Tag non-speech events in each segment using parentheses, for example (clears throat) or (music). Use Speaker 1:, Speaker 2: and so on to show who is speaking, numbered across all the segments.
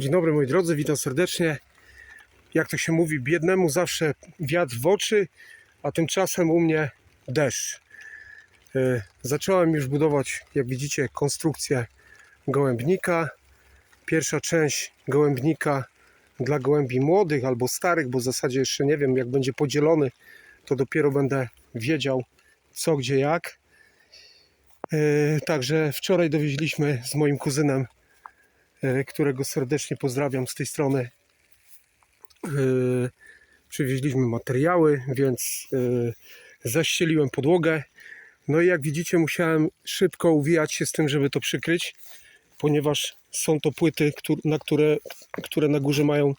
Speaker 1: Dzień dobry moi drodzy, witam serdecznie. Jak to się mówi, biednemu zawsze wiatr w oczy, a tymczasem u mnie deszcz. E, Zacząłem już budować, jak widzicie, konstrukcję gołębnika. Pierwsza część gołębnika dla gołębi młodych albo starych, bo w zasadzie jeszcze nie wiem, jak będzie podzielony, to dopiero będę wiedział co, gdzie, jak. E, Także wczoraj dowieźliśmy z moim kuzynem którego serdecznie pozdrawiam z tej strony. E, Przywieźliśmy materiały, więc e, zaścieliłem podłogę. No i jak widzicie, musiałem szybko uwijać się z tym, żeby to przykryć, ponieważ są to płyty, na które, które na górze mają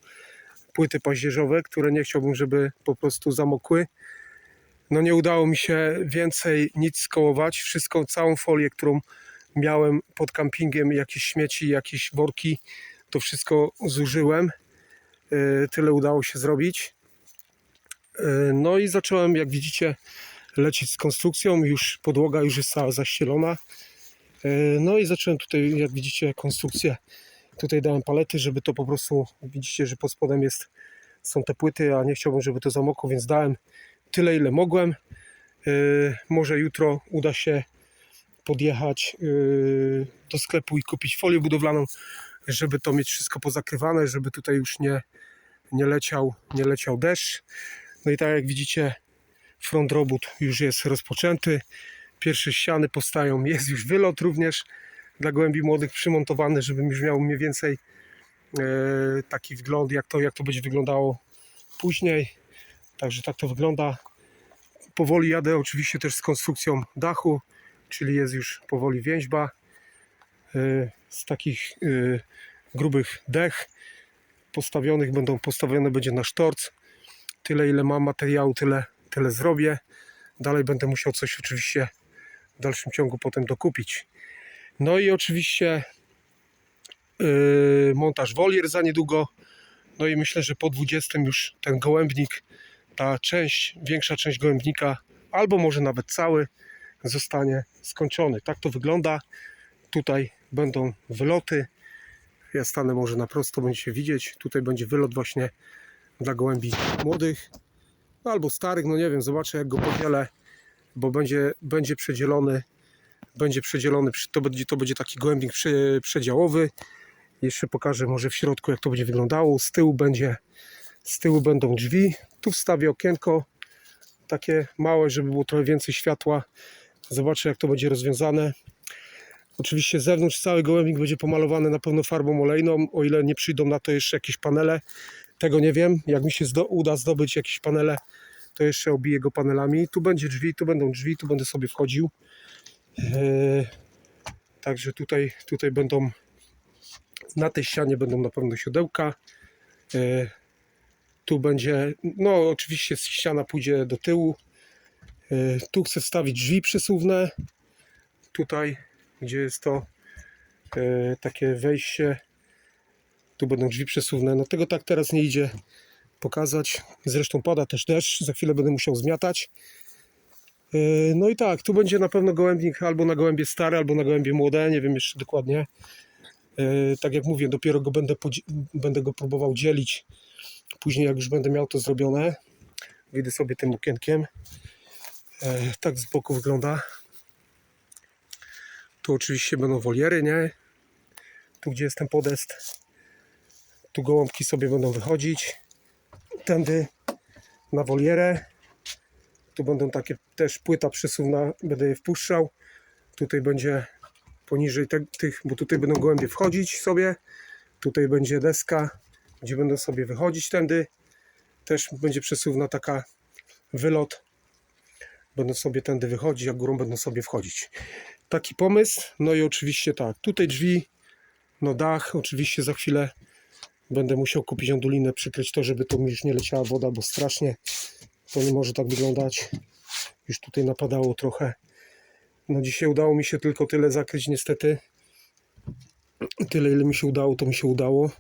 Speaker 1: płyty paździerzowe, które nie chciałbym, żeby po prostu zamokły. No nie udało mi się więcej nic skołować. Wszystką, całą folię, którą miałem pod kampingiem jakieś śmieci, jakieś worki, to wszystko zużyłem. E, Tyle udało się zrobić. E, No i zacząłem, jak widzicie, lecieć z konstrukcją. Już podłoga już jest cała zaścielona. E, No i zacząłem tutaj, jak widzicie, konstrukcję. Tutaj dałem palety, żeby to po prostu, widzicie, że pod spodem jest, są te płyty, a nie chciałbym, żeby to zamokło, więc dałem tyle, ile mogłem. Może jutro uda się podjechać yy, do sklepu i kupić folię budowlaną, żeby to mieć wszystko pozakrywane, żeby tutaj już nie, nie, leciał, nie leciał deszcz. No i tak jak widzicie, front robót już jest rozpoczęty. Pierwsze ściany powstają, jest już wylot również dla gołębi młodych przymontowany, żebym już miał mniej więcej e, taki wgląd, jak to, jak to będzie wyglądało później. Także tak to wygląda. Powoli jadę oczywiście też z konstrukcją dachu czyli jest już powoli więźba y, z takich y, grubych dech postawionych, będą postawione będzie na sztorc. Tyle ile mam materiału, tyle, tyle zrobię. Dalej będę musiał coś oczywiście w dalszym ciągu potem dokupić. No i oczywiście y, montaż wolier za niedługo. No i myślę, że po 20 już ten gołębnik, ta część, większa część gołębnika, albo może nawet cały, zostanie skończony. Tak to wygląda. Tutaj będą wyloty. Ja stanę może na prosto, będziecie widzieć. Tutaj będzie wylot właśnie dla gołębi młodych no albo starych, no nie wiem, zobaczę jak go podzielę, bo będzie, będzie przedzielony będzie przedzielony, to będzie, to będzie taki gołębnik prze- przedziałowy. Jeszcze pokażę może w środku jak to będzie wyglądało. Z tyłu będzie, z tyłu będą drzwi. Tu wstawię okienko takie małe, żeby było trochę więcej światła. Zobaczę jak to będzie rozwiązane. Oczywiście z zewnątrz cały gołębnik będzie pomalowany na pewno farbą olejną, o ile nie przyjdą na to jeszcze jakieś panele. Tego nie wiem. Jak mi się zdo- uda zdobyć jakieś panele, to jeszcze obiję go panelami. Tu będzie drzwi, tu będą drzwi, tu będę sobie wchodził. Eee, Także tutaj, tutaj będą na tej ścianie będą na pewno siodełka. Eee, Tu będzie, no oczywiście ściana pójdzie do tyłu. E, Tu chcę wstawić drzwi przesuwne. Tutaj, gdzie jest to e, takie wejście. Tu będą drzwi przesuwne. No tego tak teraz nie idzie pokazać. Zresztą pada też deszcz. Za chwilę będę musiał zmiatać. E, No i tak, tu będzie na pewno gołębnik albo na gołębie stare, albo na gołębie młode. Nie wiem jeszcze dokładnie. Tak jak mówię, dopiero go będę, będę go próbował dzielić. Później jak już będę miał to zrobione, wyjdę sobie tym okienkiem. E, tak z boku wygląda. Tu oczywiście będą woliery, nie? Tu gdzie jest ten podest. Tu gołąbki sobie będą wychodzić. Tędy na wolierę. Tu będą takie też płyta przesuwna, będę je wpuszczał. Tutaj będzie poniżej te, tych, bo tutaj będą gołębie wchodzić sobie. Tutaj będzie deska, gdzie będą sobie wychodzić tędy. Też będzie przesuwna taka wylot będą sobie tędy wychodzić, a górą będą sobie wchodzić. Taki pomysł. No i oczywiście tak, tutaj drzwi, no dach, oczywiście za chwilę będę musiał kupić ondulinę, przykryć to, żeby to mi już nie leciała woda, bo strasznie to nie może tak wyglądać. Już tutaj napadało trochę. No dzisiaj udało mi się tylko tyle zakryć niestety. Tyle ile mi się udało, to mi się udało.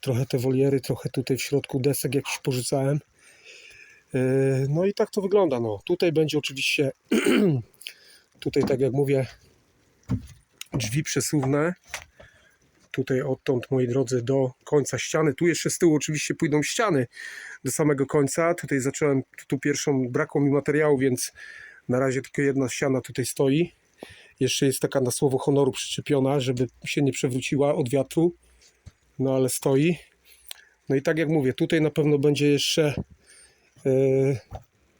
Speaker 1: Trochę te woliery, trochę tutaj w środku desek jakiś porzucałem. Yy, No i tak to wygląda. No. Tutaj będzie oczywiście, (clears throat) tutaj tak jak mówię, drzwi przesuwne. tutaj odtąd, moi drodzy, do końca ściany. Tu jeszcze z tyłu oczywiście pójdą ściany do samego końca. Tutaj zacząłem, tu pierwszą brakło mi materiału, więc na razie tylko jedna ściana tutaj stoi. Jeszcze jest taka na słowo honoru przyczepiona, żeby się nie przewróciła od wiatru. No ale stoi. No i tak jak mówię, tutaj na pewno będzie jeszcze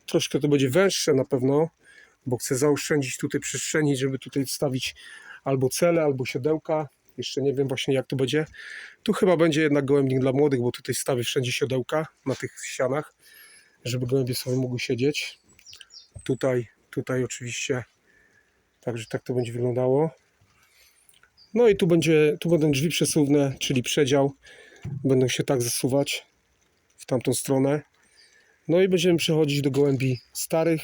Speaker 1: troszkę to będzie węższe na pewno, bo chcę zaoszczędzić tutaj przestrzeni, żeby tutaj wstawić albo cele, albo siodełka. Jeszcze nie wiem właśnie jak to będzie. Tu chyba będzie jednak gołębnik dla młodych, bo tutaj stawię wszędzie siodełka na tych ścianach, żeby gołębie sobie mogły siedzieć. Tutaj, tutaj oczywiście. Także tak to będzie wyglądało. No i tu będzie, tu będą drzwi przesuwne, czyli przedział. Będą się tak zasuwać w tamtą stronę. No i będziemy przechodzić do gołębi starych.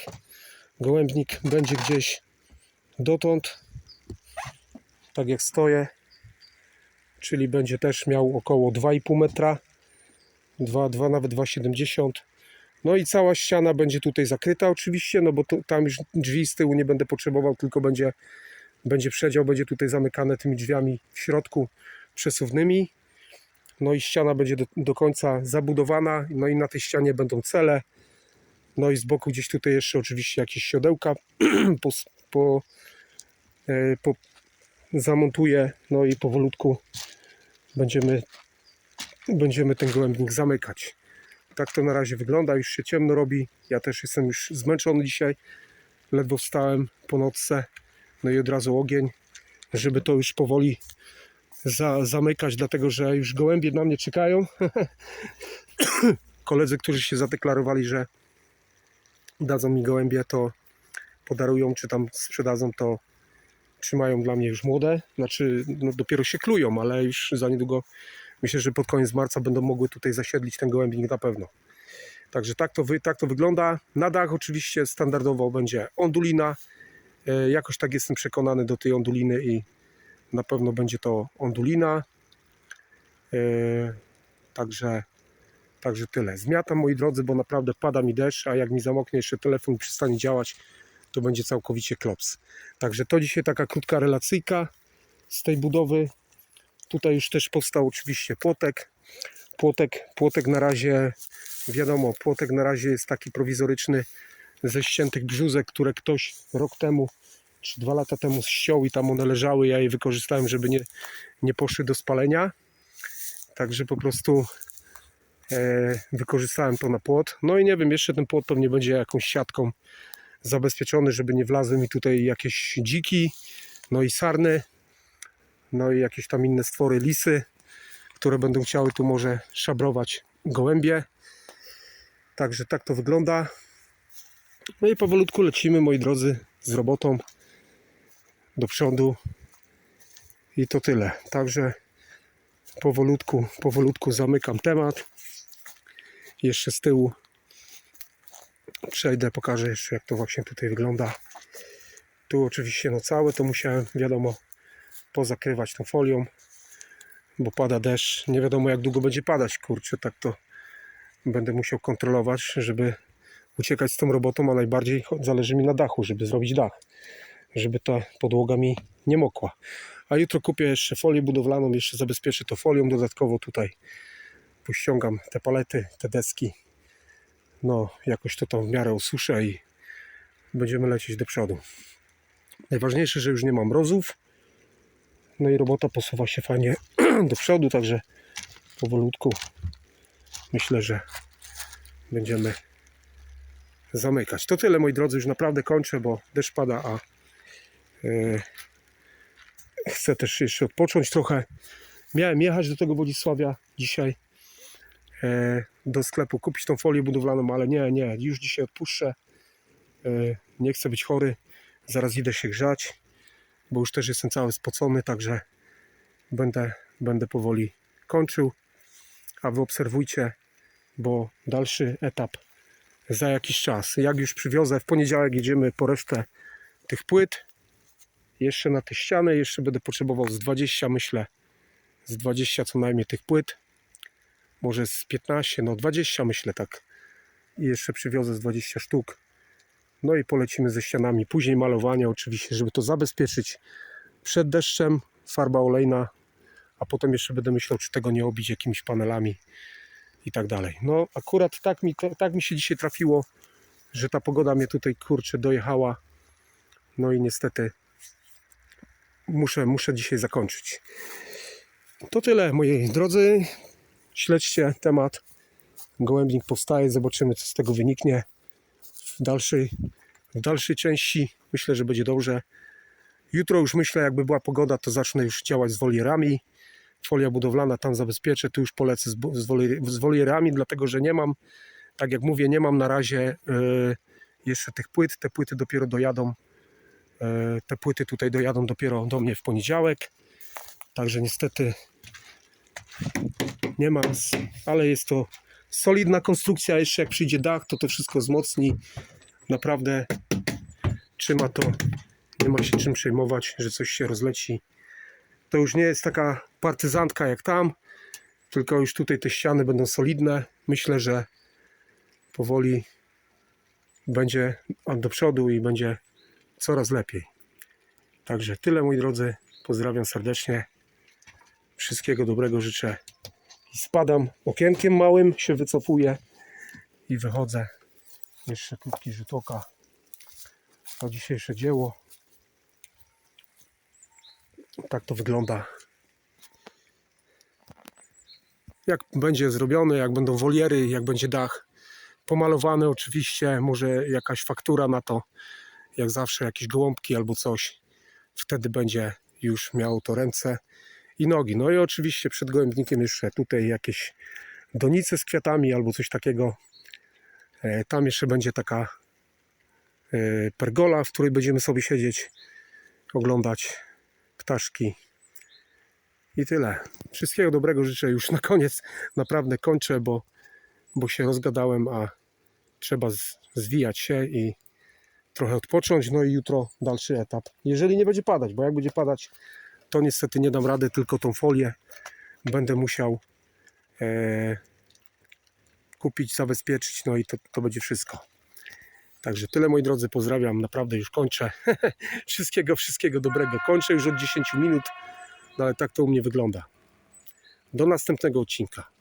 Speaker 1: Gołębnik będzie gdzieś dotąd, tak jak stoję, czyli będzie też miał około 2,5 metra, 2, 2 nawet 2,70 no i cała ściana będzie tutaj zakryta oczywiście, no bo tam już drzwi z tyłu nie będę potrzebował, tylko będzie, będzie przedział, będzie tutaj zamykane tymi drzwiami w środku przesuwnymi. No i ściana będzie do, do końca zabudowana, no i na tej ścianie będą cele. No i z boku gdzieś tutaj jeszcze oczywiście jakieś siodełka (clears throat) po, po, e, po zamontuję, no i powolutku będziemy, będziemy ten gołębnik zamykać. Tak to na razie wygląda, już się ciemno robi. Ja też jestem już zmęczony dzisiaj. Ledwo wstałem po nocce. No i od razu ogień, żeby to już powoli za, zamykać, dlatego że już gołębie na mnie czekają. (laughs) Koledzy, którzy się zadeklarowali, że dadzą mi gołębie, to podarują, czy tam sprzedadzą, to trzymają dla mnie już młode. Znaczy, no dopiero się klują, ale już za niedługo myślę, że pod koniec marca będą mogły tutaj zasiedlić ten gołębnik na pewno. Także tak to, wy, tak to wygląda. Na dach oczywiście standardowo będzie ondulina. E, jakoś tak jestem przekonany do tej onduliny i na pewno będzie to ondulina. E, także, także tyle. Zmiatam moi drodzy, bo naprawdę pada mi deszcz, a jak mi zamoknie jeszcze telefon przestanie działać, to będzie całkowicie klops. Także to dzisiaj taka krótka relacyjka z tej budowy. Tutaj już też powstał oczywiście płotek. Płotek, płotek na razie, wiadomo, płotek na razie jest taki prowizoryczny ze ściętych brzuzek, które ktoś rok temu czy dwa lata temu ściął i tam one leżały. Ja je wykorzystałem, żeby nie, nie poszły do spalenia. Także po prostu e, wykorzystałem to na płot. No i nie wiem, jeszcze ten płot pewnie będzie jakąś siatką zabezpieczony, żeby nie wlazły mi tutaj jakieś dziki, no i sarny, no i jakieś tam inne stwory, lisy, które będą chciały tu może szabrować gołębie. Także tak to wygląda. No i powolutku lecimy, moi drodzy, z robotą do przodu. I to tyle. Także powolutku, powolutku zamykam temat. Jeszcze z tyłu przejdę, pokażę jeszcze jak to właśnie tutaj wygląda. Tu oczywiście no całe to musiałem, wiadomo, pozakrywać tą folią, bo pada deszcz. Nie wiadomo jak długo będzie padać, kurczę, tak to będę musiał kontrolować, żeby uciekać z tą robotą, a najbardziej zależy mi na dachu, żeby zrobić dach, żeby ta podłoga mi nie mokła. A jutro kupię jeszcze folię budowlaną, jeszcze zabezpieczę to folią, dodatkowo tutaj pościągam te palety, te deski. No, jakoś to tam w miarę ususzę i będziemy lecieć do przodu. Najważniejsze, że już nie mam mrozów. No i robota posuwa się fajnie (clears throat) do przodu, także powolutku myślę, że będziemy zamykać. To tyle moi drodzy, już naprawdę kończę, bo deszcz pada, a chcę też jeszcze odpocząć trochę. Miałem jechać do tego Wodzisławia dzisiaj yy, do sklepu, kupić tą folię budowlaną, ale nie, nie, już dzisiaj odpuszczę. Yy, nie chcę być chory, zaraz idę się grzać, bo już też jestem cały spocony, także będę, będę powoli kończył. A wy obserwujcie, bo dalszy etap za jakiś czas. Jak już przywiozę, w poniedziałek jedziemy po resztę tych płyt. Jeszcze na te ściany, jeszcze będę potrzebował z 20, myślę, z 20 co najmniej tych płyt. Może z 15, no 20 myślę tak. I jeszcze przywiozę z 20 sztuk. No i polecimy ze ścianami. Później malowanie oczywiście, żeby to zabezpieczyć przed deszczem. Farba olejna a potem jeszcze będę myślał, czy tego nie obić jakimiś panelami i tak dalej. No akurat tak mi, tak mi się dzisiaj trafiło, że ta pogoda mnie tutaj kurczę dojechała. No i niestety muszę, muszę dzisiaj zakończyć. To tyle, moi drodzy. Śledźcie temat. Gołębnik powstaje, zobaczymy, co z tego wyniknie w dalszej, w dalszej części. Myślę, że będzie dobrze. Jutro już myślę, jakby była pogoda, to zacznę już działać z wolierami. Folia budowlana tam zabezpieczę, tu już polecę z, wolierami, dlatego że nie mam, tak jak mówię, nie mam na razie e, jeszcze tych płyt. Te płyty dopiero dojadą. E, te płyty tutaj dojadą dopiero do mnie w poniedziałek. Także niestety nie mam, z- ale jest to solidna konstrukcja. Jeszcze jak przyjdzie dach, to to wszystko wzmocni. Naprawdę trzyma to. Nie ma się czym przejmować, że coś się rozleci. To już nie jest taka partyzantka jak tam, tylko już tutaj te ściany będą solidne. Myślę, że powoli będzie do przodu i będzie coraz lepiej. Także tyle moi drodzy. Pozdrawiam serdecznie. Wszystkiego dobrego życzę. I spadam okienkiem małym, się wycofuję i wychodzę. Jeszcze krótki rzut oka na dzisiejsze dzieło. Tak to wygląda. Jak będzie zrobione, jak będą woliery, jak będzie dach pomalowany oczywiście, może jakaś faktura na to, jak zawsze jakieś gołąbki albo coś. Wtedy będzie już miało to ręce i nogi. No i oczywiście przed gołębnikiem jeszcze tutaj jakieś donice z kwiatami albo coś takiego. E, Tam jeszcze będzie taka e, pergola, w której będziemy sobie siedzieć, oglądać ptaszki. I tyle. Wszystkiego dobrego życzę już na koniec. Naprawdę kończę, bo, bo się rozgadałem, a trzeba zwijać się i trochę odpocząć. No i jutro dalszy etap. Jeżeli nie będzie padać, bo jak będzie padać, to niestety nie dam rady, tylko tą folię będę musiał e, kupić, zabezpieczyć, no i to, to będzie wszystko. Także tyle moi drodzy, pozdrawiam, naprawdę już kończę. (laughs) wszystkiego, wszystkiego dobrego. Kończę już od 10 minut, no ale tak to u mnie wygląda. Do następnego odcinka.